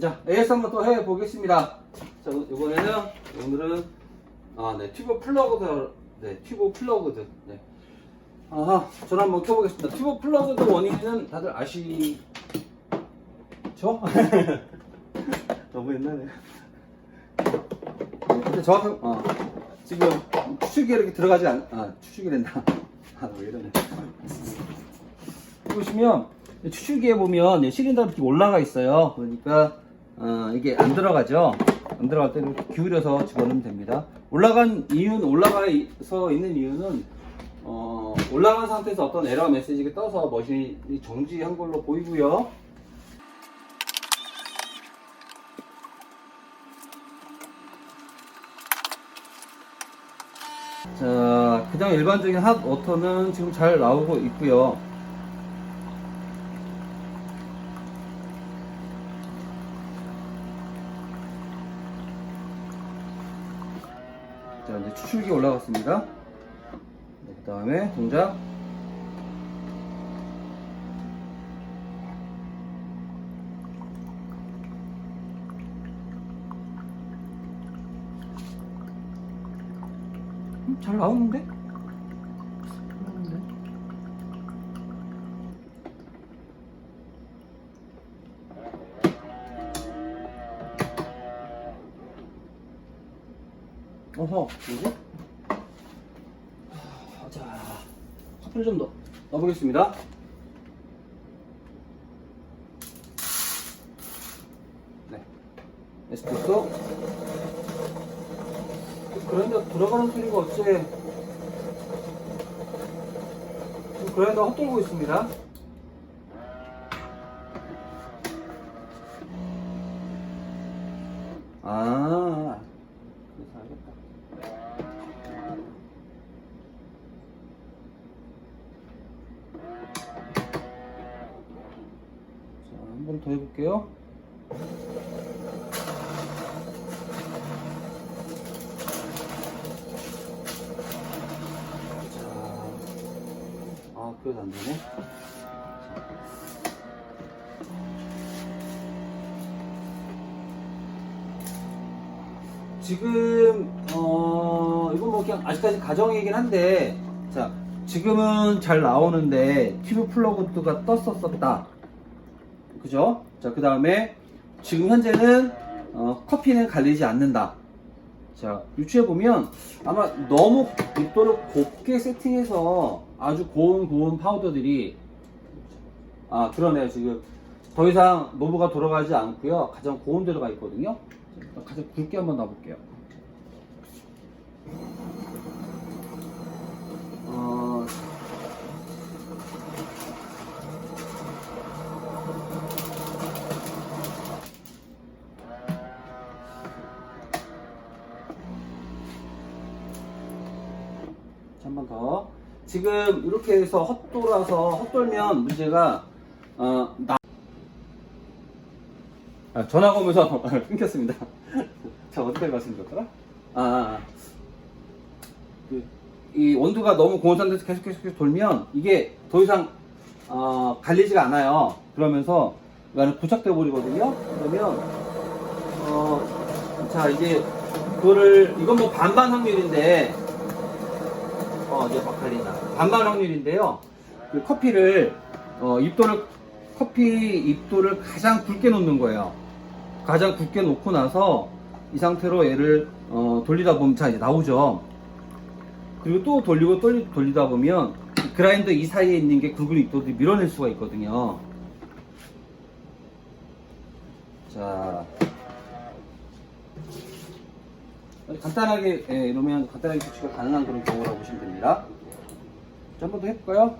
자, AS 한번 또 해보겠습니다. 자, 이번에는, 오늘은, 아, 네, 튜브 플러그드, 네, 튜브 플러그드, 네. 아하, 전화 한번 켜보겠습니다. 튜브 플러그드 원인은 다들 아시죠? 너무 옛날에. 근데 정확한, 어, 지금 추측이 이렇게 들어가지 않, 아, 추측이 된다. 아, 왜 이러네. 보시면 추출기에 보면 실린더 이렇게 올라가 있어요. 그러니까 어, 이게 안 들어가죠. 안 들어갈 때 이렇게 기울여서 집어넣으면 됩니다. 올라간 이유는 올라가서 있는 이유는 어, 올라간 상태에서 어떤 에러 메시지가 떠서 머신이 정지한 걸로 보이고요. 자, 그냥 일반적인 핫 워터는 지금 잘 나오고 있고요. 자, 이제 추출기 올라갔습니다. 네, 그 다음에 동작. 음, 잘 나오는데? 어허, 뭐지? 하, 자, 커피를 좀 넣, 넣어보겠습니다. 네. 에스프레소. 그런데 들어가는 소리가 어째. 그랜더 헛돌고 있습니다. 번더 해볼게요. 자, 아, 그래도 안 되네. 지금 어 이건 뭐 그냥 아직까지 가정이긴 한데 자 지금은 잘 나오는데 튜브 플러그가 떴었었다 그죠? 자 그 다음에 지금 현재는 어, 커피는 갈리지 않는다. 자 유추해 보면 아마 너무 입도를 곱게 세팅해서 아주 고운 고운 파우더들이 아 그러네요. 지금 더 이상 노브가 돌아가지 않고요. 가장 고운 데로 가 있거든요. 가장 굵게 한번 놔볼게요 지금 이렇게 해서 헛돌아서 헛돌면 문제가 어, 나... 아, 전화가 오면서 끊겼습니다. 자 어떻게 말씀드렸더라? 아, 아, 아. 그, 이 온도가 너무 상태에서 계속 계속 계속 돌면 이게 더 이상 어, 갈리지가 않아요. 그러면서 이거는 부착돼 버리거든요. 그러면 어, 자 이제 그거를 이건 뭐 반반 확률인데 어, 이제 막 갈린다. 반반 확률인데요. 그 커피를, 어, 입도를, 커피 입도를 가장 굵게 놓는 거예요. 가장 굵게 놓고 나서 이 상태로 얘를, 어, 돌리다 보면, 자, 이제 나오죠. 그리고 또 돌리고 돌리, 돌리다 보면 이 그라인더 이 사이에 있는 게 굵은 입도들이 밀어낼 수가 있거든요. 자. 간단하게 예, 이러면 간단하게 조치가 가능한 그런 경우라고 보시면 됩니다. 자, 한 번 더 해볼까요?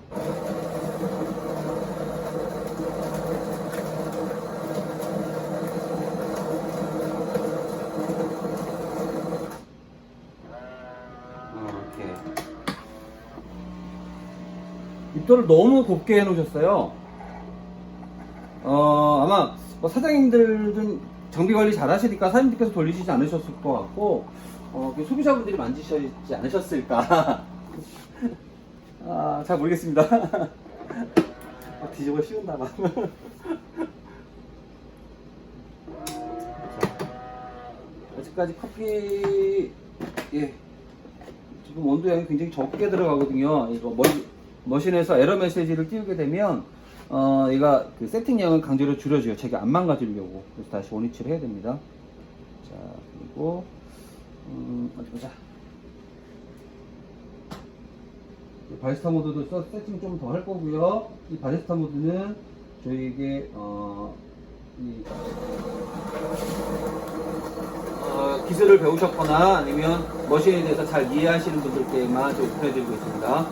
어, 이렇게 입도를 너무 곱게 해놓으셨어요. 어, 아마 뭐 사장님들은 장비 관리 잘 하시니까 사장님들께서 돌리시지 않으셨을 것 같고, 어, 그 소비자분들이 만지시지 않으셨을까. 아, 잘 모르겠습니다. 아, 뒤집어 씌운다, 막. 아직까지 커피 예 지금 온도양이 굉장히 적게 들어가거든요. 이거 머, 머신에서 에러 메시지를 띄우게 되면 어 얘가 그 세팅량을 강제로 줄여줘요. 자기 안 망가지려고. 그래서 다시 원위치를 해야 됩니다. 자 그리고 음 어디 보자. 이 바리스타 모드도 써- 세팅 좀 더 할 거고요. 이 바리스타 모드는 저희에게 어, 이, 어, 기술을 배우셨거나 아니면 머신에 대해서 잘 이해하시는 분들께만 저희 보내드리고 있습니다.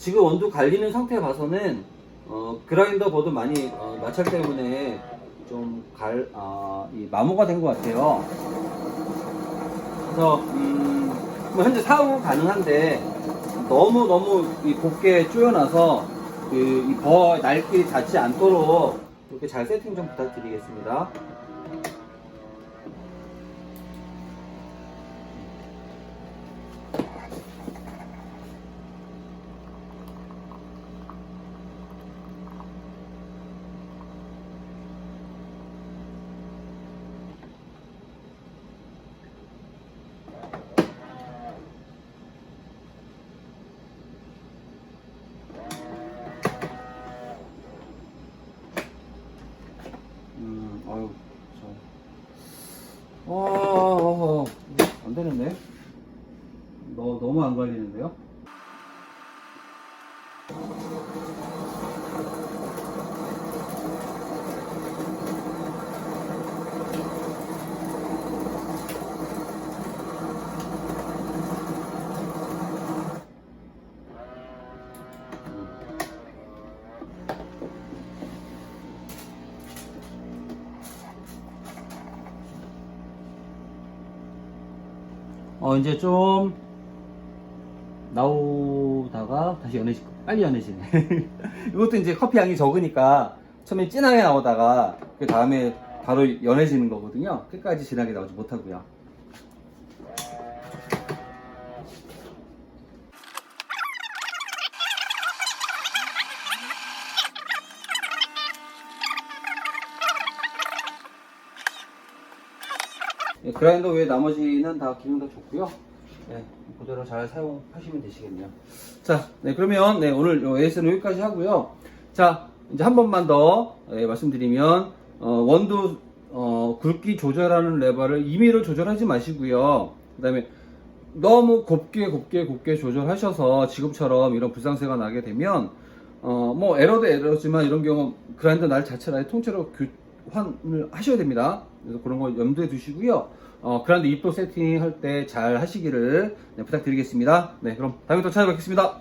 지금 온도 갈리는 상태 봐서는 어, 그라인더 보드 많이 어, 마찰 때문에 좀 갈, 아, 이 마모가 된 것 같아요. 그래서 음, 뭐 현재 사용 가능한데 너무 너무 이 곱게 쪼여놔서 그이버 날끼리 닿지 않도록 이렇게 잘 세팅 좀 부탁드리겠습니다. 음, 아유, 저. 어, 어, 어, 안 되는데? 너, 너무 안 걸리는데요? 어, 이제 좀 나오다가 다시 연해지, 빨리 연해지네. 이것도 이제 커피 양이 적으니까 처음에 진하게 나오다가 그 다음에 바로 연해지는 거거든요. 끝까지 진하게 나오지 못하고요. 그라인더 외에 나머지는 다 기능 다 좋고요. 네, 그대로 잘 사용하시면 되시겠네요. 자, 네, 그러면 네, 오늘 요 AS는 여기까지 하고요. 자, 이제 한 번만 더 예, 말씀드리면 어, 원두 어, 굵기 조절하는 레버를 임의로 조절하지 마시고요. 그 다음에 너무 곱게 곱게 곱게 조절하셔서 지금처럼 이런 불상세가 나게 되면 어, 뭐 에러도 에러지만 이런 경우 그라인더 날 자체를 통째로 교환을 하셔야 됩니다. 그래서 그런 거 염두에 두시고요. 어, 그라인더 입도 세팅할 때 잘 하시기를 네, 부탁드리겠습니다. 네, 그럼 다음에 또 찾아뵙겠습니다.